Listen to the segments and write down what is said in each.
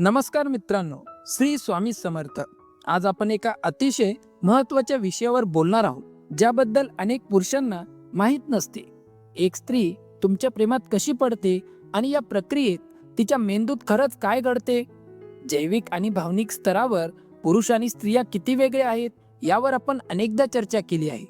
नमस्कार मित्रांनो श्री स्वामी समर्थ. आज आपण एका अतिशय महत्त्वाच्या विषयावर बोलणार आहोत ज्याबद्दल अनेक पुरुषांना माहीत नसते. एक स्त्री तुमच्या प्रेमात कशी पडते आणि या प्रक्रियेत तिच्या मेंदूत खरंच काय घडते? जैविक आणि भावनिक स्तरावर पुरुष आणि स्त्रिया किती वेगळे आहेत यावर आपण अनेकदा चर्चा केली आहे.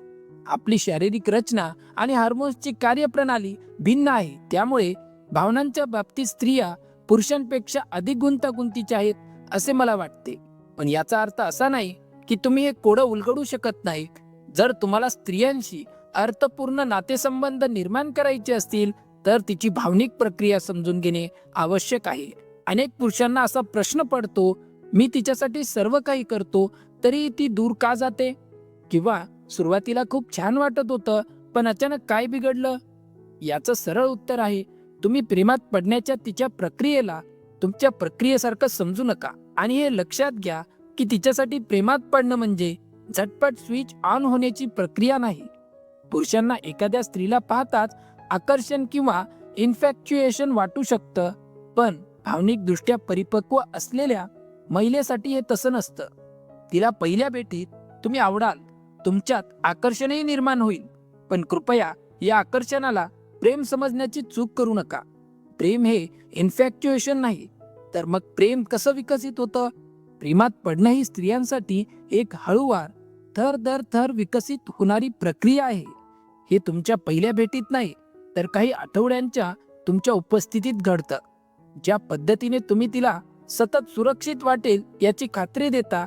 आपली शारीरिक रचना आणि हार्मोन्सची कार्यप्रणाली भिन्न आहे त्यामुळे भावनांच्या बाबतीत स्त्रिया पुरुषांपेक्षा अधिक गुंतागुंतीच्या आहेत असे मला वाटते. पण याचा अर्थ असा नाही की तुम्ही हे कोडं उलगडू शकत नाही. जर तुम्हाला स्त्रियांशी अर्थपूर्ण नातेसंबंध निर्माण करायचे असतील तर तिची भावनिक प्रक्रिया समजून घेणे आवश्यक आहे. अनेक पुरुषांना असा प्रश्न पडतो मी तिच्यासाठी सर्व काही करतो तरी ती दूर का जाते? किंवा सुरुवातीला खूप छान वाटत होतं पण अचानक काय बिघडलं? याचं सरळ उत्तर आहे तुम्ही प्रेमात पडण्याच्या तिच्या प्रक्रियेला तुमच्या प्रक्रियेसारखं समजू नका. आणि हे लक्षात घ्या की तिच्यासाठी प्रेमात पडणं म्हणजे झटपट स्विच ऑन होण्याची प्रक्रिया नाही. पुरुषांना एखाद्या स्त्रीला पाहताच आकर्षण किंवा इन्फॅक्च्युएशन वाटू शकतं पण भावनिकदृष्ट्या परिपक्व असलेल्या महिलेसाठी हे तसं नसतं. तिला पहिल्या भेटीत तुम्ही आवडाल तुमच्यात आकर्षणही निर्माण होईल. पण कृपया या आकर्षणाला प्रेम समजण्याची चूक करू नका. प्रेम हे इन्फॅक्च्युएशन नाही. तर मग प्रेम कसं विकसित होतं? प्रेमात पडणं ही स्त्रियांसाठी एक हळूवार थर दर थर विकसित होणारी प्रक्रिया आहे. हे तुमच्या पहिल्या भेटीत नाही तर काही आठवड्यांच्या तुमच्या उपस्थितीत घडतं. ज्या पद्धतीने तुम्ही तिला सतत सुरक्षित वाटेल याची खात्री देता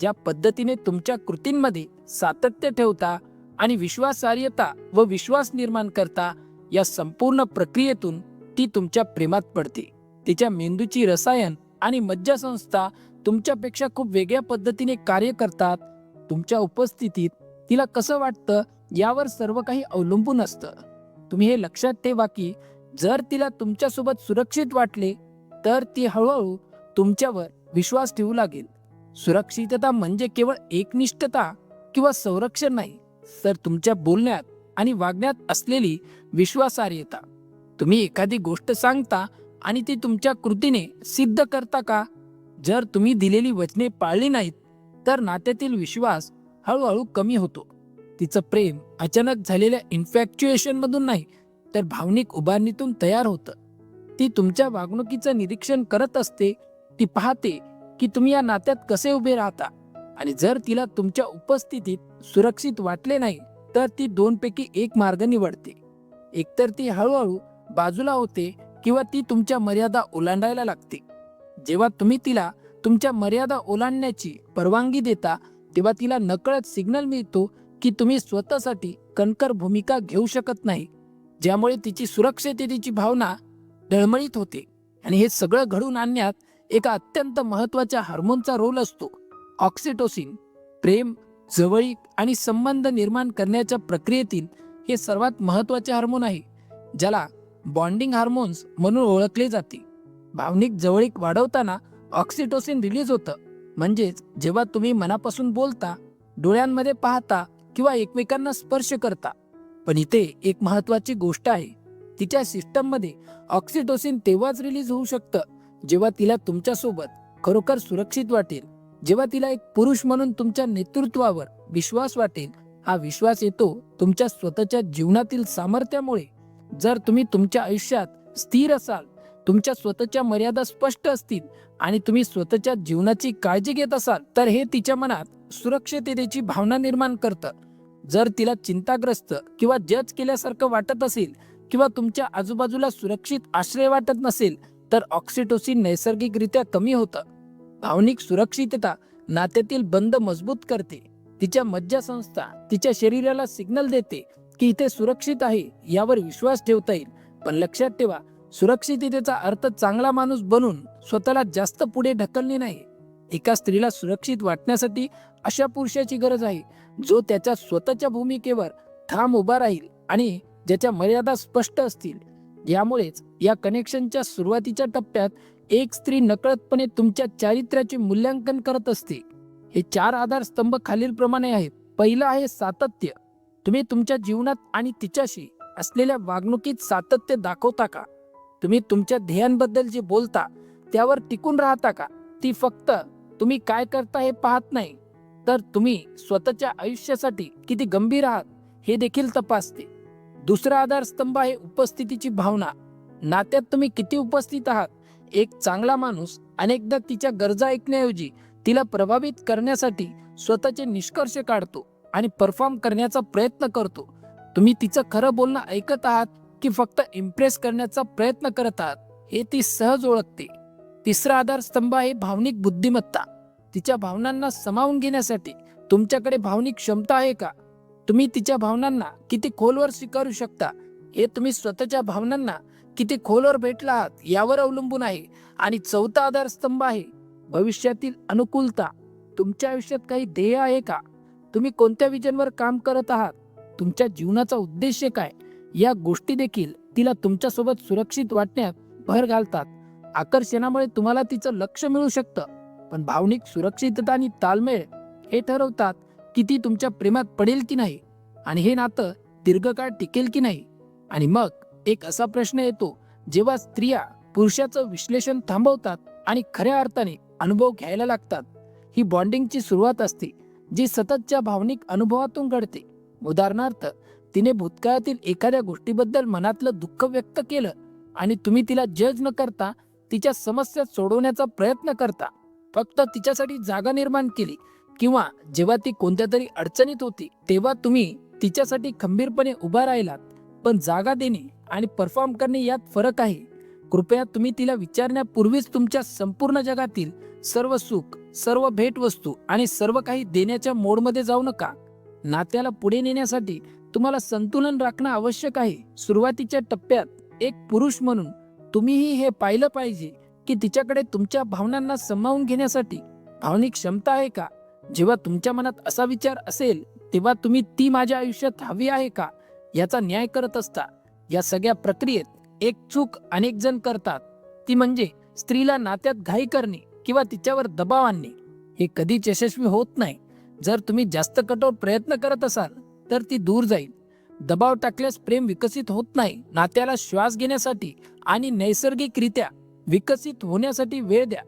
ज्या पद्धतीने तुमच्या कृतींमध्ये सातत्य ठेवता आणि विश्वासार्हता व विश्वास निर्माण करता या संपूर्ण प्रक्रियेतून ती तुमच्या प्रेमात पडते. तिच्या मेंदूची रसायन आणि मज्जासंस्था तुमच्यापेक्षा खूप वेगळ्या पद्धतीने कार्य करतात. तुमच्या उपस्थितीत तिला कसं वाटतं यावर सर्व काही अवलंबून असतं. तुम्ही हे लक्षात ठेवा की जर तिला तुमच्यासोबत सुरक्षित वाटले तर ती हळूहळू तुमच्यावर विश्वास ठेवू लागेल. सुरक्षितता म्हणजे केवळ एकनिष्ठता किंवा संरक्षण नाही तर तुमच्या बोलण्यात आणि वागण्यात असलेली विश्वासार्हता. तुम्ही एखादी गोष्ट सांगता आणि ती तुमच्या कृतीने सिद्ध करता का? जर तुम्ही दिलेली वचने पाळली नाहीत तर नात्यातील विश्वास हळूहळू कमी होतो. तिचं प्रेम अचानक झालेल्या इन्फॅक्च्युएशनमधून नाही तर भावनिक उभारणीतून तयार होतं. ती तुमच्या वागणुकीचं निरीक्षण करत असते ती पाहते की तुम्ही या नात्यात कसे उभे राहता आणि जर तिला तुमच्या उपस्थितीत सुरक्षित वाटले नाही तर ती दोनपैकी एक मार्ग निवडते. एकतर ती हळूहळू बाजूला होते किंवा ती तुमच्या मर्यादा ओलांडायला लागते. जेव्हा तुम्ही तिला तुमच्या मर्यादा ओलांडण्याची परवानगी देता तेव्हा तिला नकळत सिग्नल मिळतो की तुम्ही स्वतःसाठी कणकर भूमिका घेऊ शकत नाही ज्यामुळे तिची सुरक्षिततेची भावना डळमळीत होते. आणि हे सगळं घडून आणण्यात एका अत्यंत महत्त्वाच्या हार्मोनचा रोल असतो. ऑक्सिटोसिन प्रेम जवळीक आणि संबंध निर्माण करण्याच्या प्रक्रियेतील हे सर्वात महत्त्वाचे हार्मोन आहे ज्याला बॉन्डिंग हार्मोन्स म्हणून ओळखले जाते. भावनिक जवळीक वाढवताना ऑक्सिटोसिन रिलीज होतं. म्हणजेच जेव्हा तुम्ही मनापासून बोलता डोळ्यांमध्ये पाहता किंवा एकमेकांना स्पर्श करता. पण इथे एक महत्वाची गोष्ट आहे तिच्या सिस्टममध्ये ऑक्सिटोसिन तेव्हाच रिलीज होऊ शकतं जेव्हा तिला तुमच्यासोबत खरोखर सुरक्षित वाटेल. जेव्हा तिला एक पुरुष म्हणून तुमच्या नेतृत्वावर विश्वास वाटेल हा विश्वास येतो तुमच्या स्वतःच्या जीवनातील सामर्थ्यामुळे. जर तुम्ही तुमच्या आयुष्यात स्थिर असाल तुमच्या स्वतःच्या मर्यादा स्पष्ट असतील आणि तुम्ही स्वतःच्या जीवनाची काळजी घेत असाल तर हे तिच्या मनात सुरक्षिततेची भावना निर्माण करतं. जर तिला चिंताग्रस्त किंवा जज केल्यासारखं वाटत असेल किंवा तुमच्या आजूबाजूला सुरक्षित आश्रय वाटत नसेल तर ऑक्सिटोसिन नैसर्गिकरित्या कमी होतं. भावनिक सुरक्षितता नात्यातील बंद मजबूत करते. तिच्या मज्जासंस्था तिच्या शरीराला सिग्नल देते की इथे सुरक्षित आहे यावर विश्वास ठेवता येईल. पण लक्षात ठेवा सुरक्षिततेचा अर्थ चांगला माणूस बनून स्वतःला जास्त पुढे ढकलणे नाही. एका स्त्रीला सुरक्षित वाटण्यासाठी अशा पुरुषाची गरज आहे जो त्याच्या स्वतःच्या भूमिकेवर ठाम उभा राहील आणि ज्याच्या मर्यादा स्पष्ट असतील. यामुळेच या कनेक्शनच्या सुरुवातीच्या टप्प्यात एक स्त्री नकळतपणे तुमच्या चारित्र्याचे मूल्यांकन करत असते. हे चार आधारस्तंभ खालीलप्रमाणे आहेत. पहिलं आहे सातत्य. तुम्ही तुमच्या जीवनात आणि तिच्याशी असलेल्या वागणुकीत सातत्य दाखवता का? तुम्ही तुमच्या ध्येयांबद्दल जे बोलता त्यावर टिकून राहता का? ती फक्त तुम्ही काय करता हे पाहत नाही. तर तुम्ही स्वतःच्या आयुष्यासाठी किती गंभीर आहात हे देखील तपासते. दुसरा आधारस्तंभ आहे उपस्थितीची भावना. नात्यात तुम्ही किती उपस्थित आहात? एक चांगला माणूस अनेकदा तिच्या गरजा ऐकण्याऐवजी तिला प्रभावित करण्यासाठी स्वतःचे निष्कर्ष काढतो आणि परफॉर्म करण्याचा प्रयत्न करतो. तुम्ही तिचं खरं बोलणं ऐकत आहात की फक्त इम्प्रेस करण्याचा प्रयत्न करत आहात? हे ती सहज ओळखते. तिसरा आधारस्तंभ आहे भावनिक बुद्धिमत्ता. तिच्या भावनांना समावून घेण्यासाठी तुमच्याकडे भावनिक क्षमता आहे का? तुम्ही तिच्या भावनांना किती खोलवर स्वीकारू शकता? हे तुम्ही स्वतःच्या भावनांना किती खोलवर भेटला आहात यावर अवलंबून आहे आणि चौथा आधारस्तंभ आहे भविष्यातील अनुकूलता. तुमच्या आयुष्यात काही ध्येय आहे का? तुम्ही कोणत्या विजनवर काम करत आहात? तुमच्या जीवनाचा उद्देश काय? या गोष्टी देखील तिला तुमच्यासोबत सुरक्षित वाटण्यात भर घालतात. आकर्षणामुळे तुम्हाला तिचं लक्ष मिळू शकतं. पण भावनिक सुरक्षितता आणि ताळमेळ हे ठरवतात की ती तुमच्या प्रेमात पडेल की नाही? आणि हे नातं दीर्घकाळ टिकेल की नाही? आणि मग एक असा प्रश्न येतो जेव्हा स्त्रिया पुरुषाचं विश्लेषण थांबवतात आणि खऱ्या अर्थाने अनुभव घ्यायला लागतात. ही बॉन्डिंगची सुरुवात असते जी सततच्या भावनिक अनुभवातून घडते. उदाहरणार्थ तिने भूतकाळातील एखाद्या गोष्टीबद्दल मनातलं दुःख व्यक्त केलं आणि तुम्ही तिला जज न करता तिच्या समस्या सोडवण्याचा प्रयत्न करता. फक्त तिच्यासाठी जागा निर्माण केली किंवा जेव्हा ती कोणत्या तरी अडचणीत होती तेव्हा तुम्ही तिच्यासाठी खंबीरपणे उभा राहिलात. पण जागा देणे आणि परफॉर्म करणे यात फरक आहे. कृपया तुम्ही तिला विचारण्यापूर्वीच तुमच्या संपूर्ण जगातील सर्व सुख सर्व भेटवस्तू आणि सर्व काही देण्याच्या मोडमध्ये जाऊ नका. नात्याला पुढे नेण्यासाठी तुम्हाला संतुलन राखणं आवश्यक आहे. सुरुवातीच्या टप्प्यात एक पुरुष म्हणून तुम्हीही हे पाहिलं पाहिजे की तिच्याकडे तुमच्या भावनांना सामावून घेण्यासाठी भावनिक क्षमता आहे का? जेव्हा तुमच्या मनात असा विचार असेल तेव्हा तुम्ही ती माझ्या आयुष्यात हवी आहे का? याचा न्याय करत असता. या सगळ्या प्रक्रियेत एक चूक अनेक जण करतात. ती म्हणजे स्त्रीला नात्यात घाई करणे किंवा तिच्यावर दबाव आणणे. हे कधीच यशस्वी होत नाही. जर तुम्ही जास्त कठोर प्रयत्न करत असाल तर ती दूर जाईल. दबाव टाकल्यास प्रेम विकसित होत नाही. नात्याला श्वास घेण्यासाठी आणि नैसर्गिकरित्या विकसित होण्यासाठी वेळ द्या.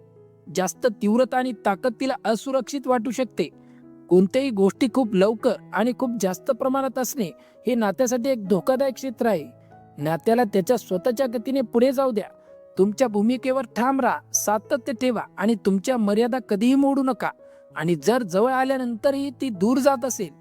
जास्त तीव्रता आणि ताकद तिला असुरक्षित वाटू शकते. कोणत्याही गोष्टी खूप लवकर आणि खूप जास्त प्रमाणात असणे हे नात्यासाठी एक धोकादायक क्षेत्र आहे. नात्याला त्याच्या स्वतःच्या गतीने पुढे जाऊ द्या. तुमच्या भूमिकेवर ठाम राहा सातत्य ठेवा आणि तुमच्या मर्यादा कधीही मोडू नका. आणि जर जवळ आल्यानंतरही ती दूर जात असेल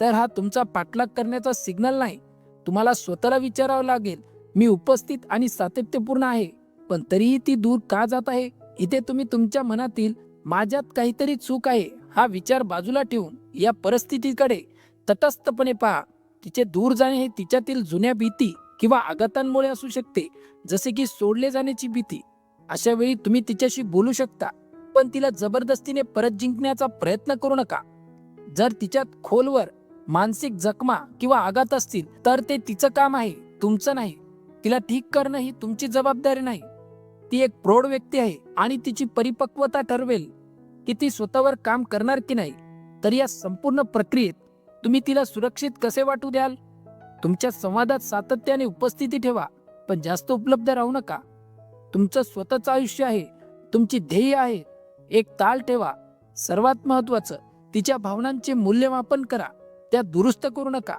तर हा तुमचा पाठलाग करण्याचा सिग्नल नाही. तुम्हाला स्वतःला विचारावं लागेल मी उपस्थित आणि सातत्यपूर्ण आहे पण तरीही ती दूर का जात आहे? इथे तुम्ही तुमच्या मनातील माझ्यात काहीतरी चूक आहे हा विचार बाजूला ठेवून या परिस्थितीकडे तटस्थपणे पहा. तिचे दूर जाणे हे तिच्यातील जुन्या भीती किंवा आघातांमुळे असू शकते जसे की सोडले जाण्याची भीती. अशा वेळी तुम्ही तिच्याशी बोलू शकता पण तिला जबरदस्तीने परत जिंकण्याचा प्रयत्न करू नका. जर तिच्यात खोलवर मानसिक जखमा किंवा आघात असतील तर ते तिचं काम आहे तुमचं नाही. तिला ठीक करणं ही तुमची जबाबदारी नाही. ती एक प्रौढ व्यक्ती आहे आणि तिची परिपक्वता ठरवेल की ती स्वतःवर काम करणार की नाही. तर या संपूर्ण प्रक्रियेत तुम्ही तिला सुरक्षित कसे वाटू द्याल? तुमच्या संवादात सातत्याने उपस्थिती ठेवा पण जास्त उपलब्ध राहू नका. तुमचं स्वतःचं आयुष्य आहे तुमची ध्येय आहे. एक ताल ठेवा. सर्वात महत्वाचं तिच्या भावनांचे मूल्यमापन करा. त्या दुरुस्त करू नका.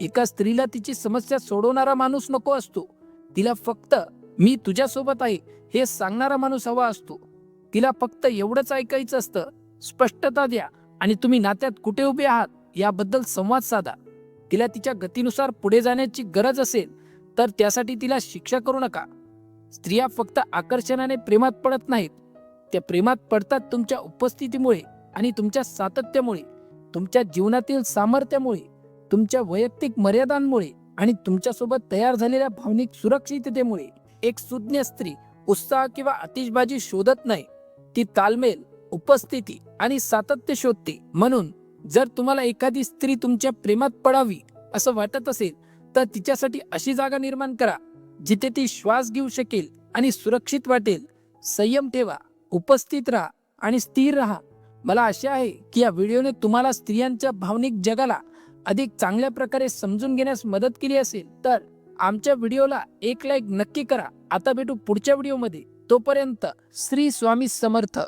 एका स्त्रीला तिची समस्या सोडवणारा माणूस नको असतो. तिला फक्त मी तुझ्यासोबत आहे हे सांगणारा माणूस हवा असतो. तिला फक्त एवढंच ऐकायचं असतं स्पष्टता द्या आणि तुम्ही नात्यात कुठे उभे आहात याबद्दल संवाद साधा. तिला तिच्या गतीनुसार पुढे जाण्याची गरज असेल तर त्यासाठी तिला शिक्षा करू नका. स्त्रिया फक्त आकर्षणाने प्रेमात पडत नाहीत. त्या प्रेमात पडतात तुमच्या उपस्थितीमुळे आणि तुमच्या सातत्यामुळे तुमच्या जीवनातील सामर्थ्यामुळे तुमच्या वैयक्तिक मर्यादांमुळे आणि तुमच्यासोबत तयार झालेल्या भावनिक सुरक्षिततेमुळे. एक सुज्ञ स्त्री उत्साह किंवा आतिषबाजी शोधत नाही. ती तालमेल उपस्थिती आणि सातत्य शोधते. म्हणून जर तुम्हाला एखादी स्त्री तुमच्या प्रेमात पडावी असं वाटत असेल तर तिच्यासाठी अशी जागा निर्माण करा जिथे ती श्वास घेऊ शकेल आणि सुरक्षित वाटेल. संयम ठेवा उपस्थित राहा आणि स्थिर राहा. मला आशा आहे की या व्हिडिओने तुम्हाला स्त्रियांच्या भावनिक जगाला अधिक चांगल्या प्रकारे समजून घेण्यास मदत केली असेल तर आमच्या व्हिडिओला एक लाईक नक्की करा. आता भेटू पुढच्या व्हिडिओमध्ये. तोपर्यंत श्री स्वामी समर्थ.